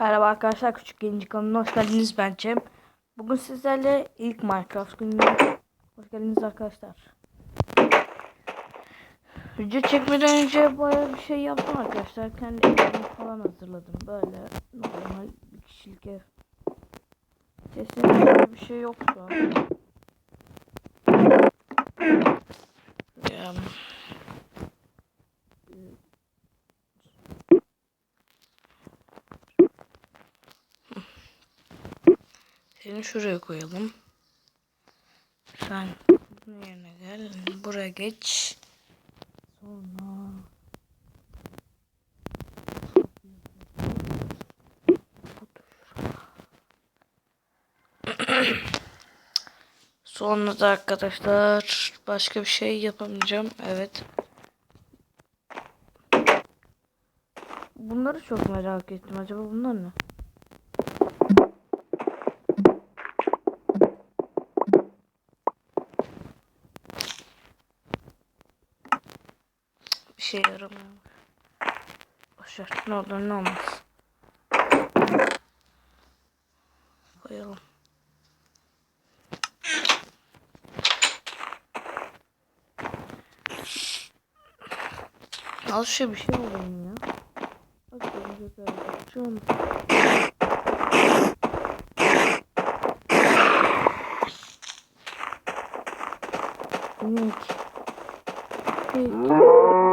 Merhaba arkadaşlar küçük gelinci kanalına hoş geldiniz ben Cem. Bugün sizlerle ilk Minecraft günü. Hoş geldiniz arkadaşlar. Video çekmeden önce bayağı bir şey yaptım arkadaşlar. Kendi evimi falan hazırladım. Böyle normal bir kişilik ev. Kesinlikle bir şey yok şu an. Ya. Seni şuraya koyalım. Sen bunun yerine gel. Buraya geç. Sonra Sonra da arkadaşlar başka bir şey yapamayacağım. Evet. Bunları çok merak ettim. Acaba bunlar ne? Bir şey yaramıyor. Boşver. Ne olur ne olmaz. Koyalım. Al şu bir şey alayım ya. Bak örümcek öyle. Şu an. İnek. İnek.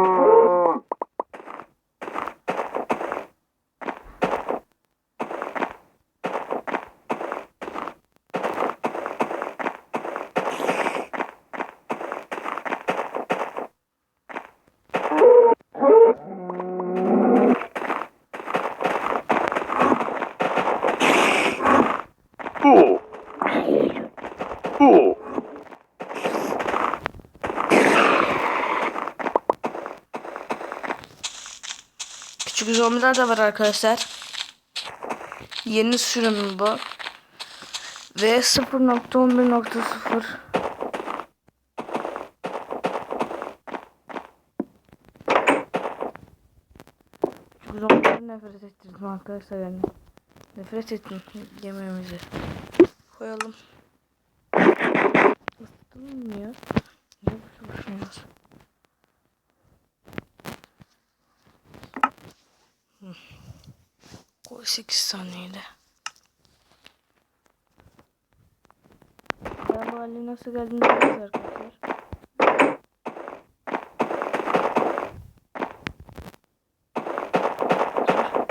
Zombiler de var arkadaşlar. Yeni sürüm bu. Ve 0.11.0 Küçük zombileri nefret ettirdim arkadaşlar yani. Nefret ettim yemeğimizi. Koyalım. Isıtalım mı ya? Niye boşu boşuna yiyoruz? Koy 8 saniyede. Ben bu haline nasıl geldiğini bilmiyoruz arkadaşlar.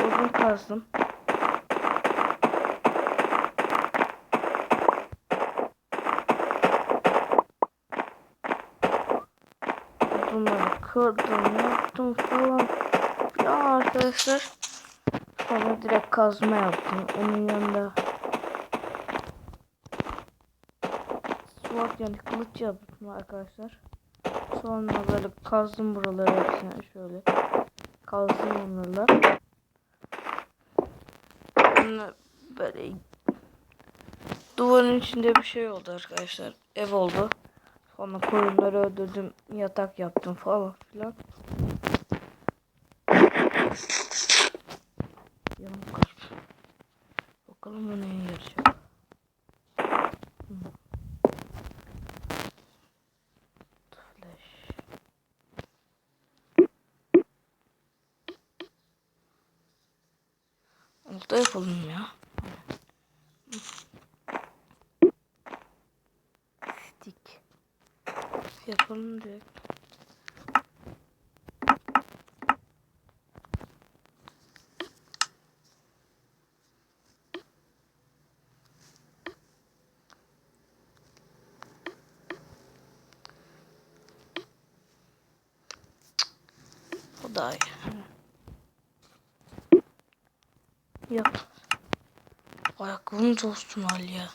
Uzun kazdım. Bunları kırdım, yaptım falan. Ya arkadaşlar. Sonra direkt kazma yaptım. Onun yanında sword yani kılıç yaptım arkadaşlar. Sonra böyle kazdım buraları hepsini şöyle. Kazdım onlarla. Böyle duvarın içinde bir şey oldu arkadaşlar. Ev oldu. Sonra koyunları öldürdüm. Yatak yaptım falan filan. Bakalım bu neye. Flash. Olta yapalım ya. Stick. Yapalım direkt. Daha iyi. Yap. Ayakkabının dostum hal ya.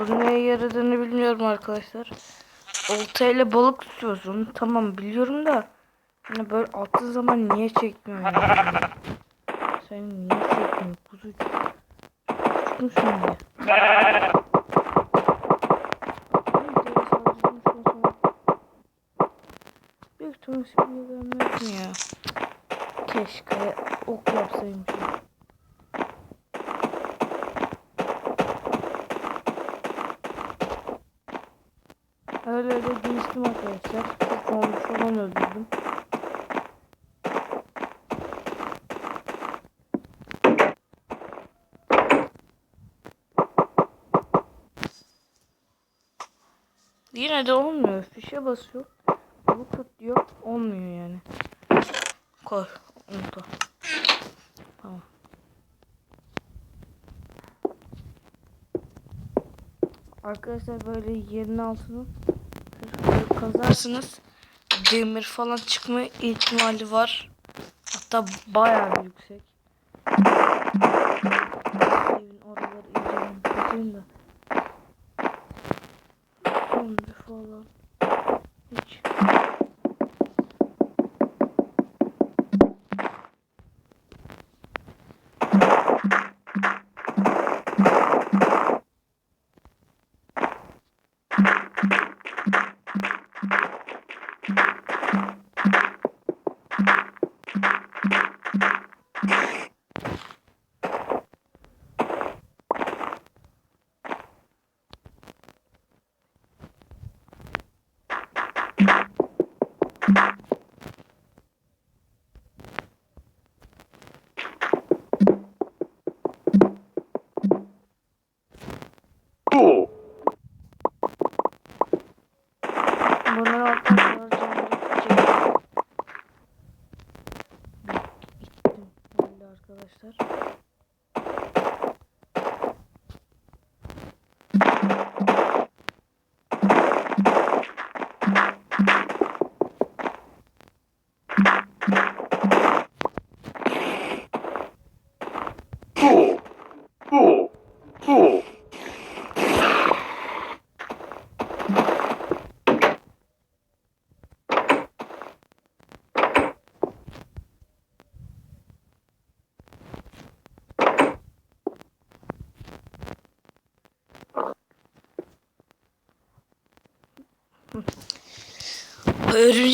Bunun neye yaradığını bilmiyorum arkadaşlar. Oltayla balık tutuyorsun. Tamam biliyorum da. Hani böyle attığın zaman niye çekmiyor yani? Sen niye çekmiyor kuzucuk? Tutmuşsun diye. Büyük ihtimalle şimdi ya? Keşke ok yapsaymışım. Öyle öyle değiştim arkadaşlar. Zombi falan öldürdüm. Yine de olmuyor. Fişe basıyor. Bu tut diyor. Olmuyor yani. Koy. Unutma. Tamam. Arkadaşlar böyle yerin altını böyle kazarsınız. Demir falan çıkma ihtimali var. Hatta bayağı yüksek. Evin oraları iyice.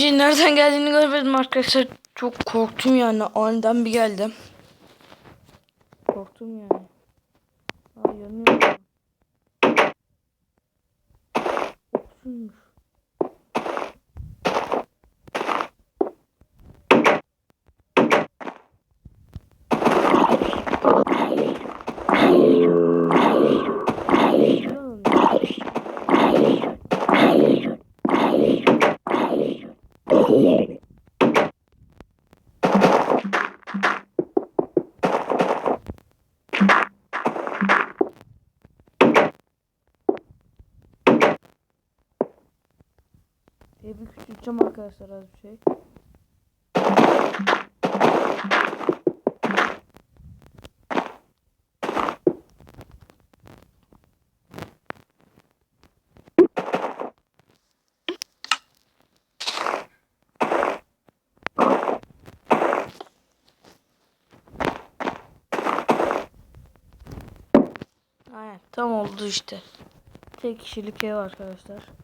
Örümceğin nereden geldiğini görmedim arkadaşlar. Çok korktum yani. Aniden bir geldim. Korktum yani. Aa yanıyor. Oksuymuş. Diye bir küçülteceğim arkadaşlar az bir şey. Aynen tam oldu işte. Tek kişilik ev arkadaşlar.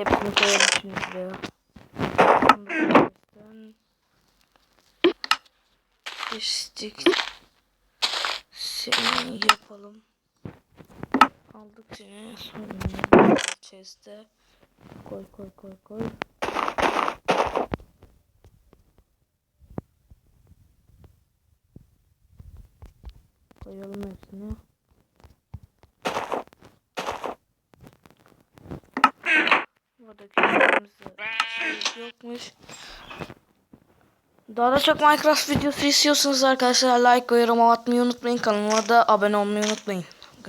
Hepsini koyalım şimdi buraya. Kestik. Seni yapalım. Aldık seni. Sonra chest'e. Koy koy koy koy. Koyalım hepsini. Şey yokmuş. Daha da çok Minecraft videosu istiyorsanız arkadaşlar like ve yorum atmayı unutmayın. Kanalıma da abone olmayı unutmayın.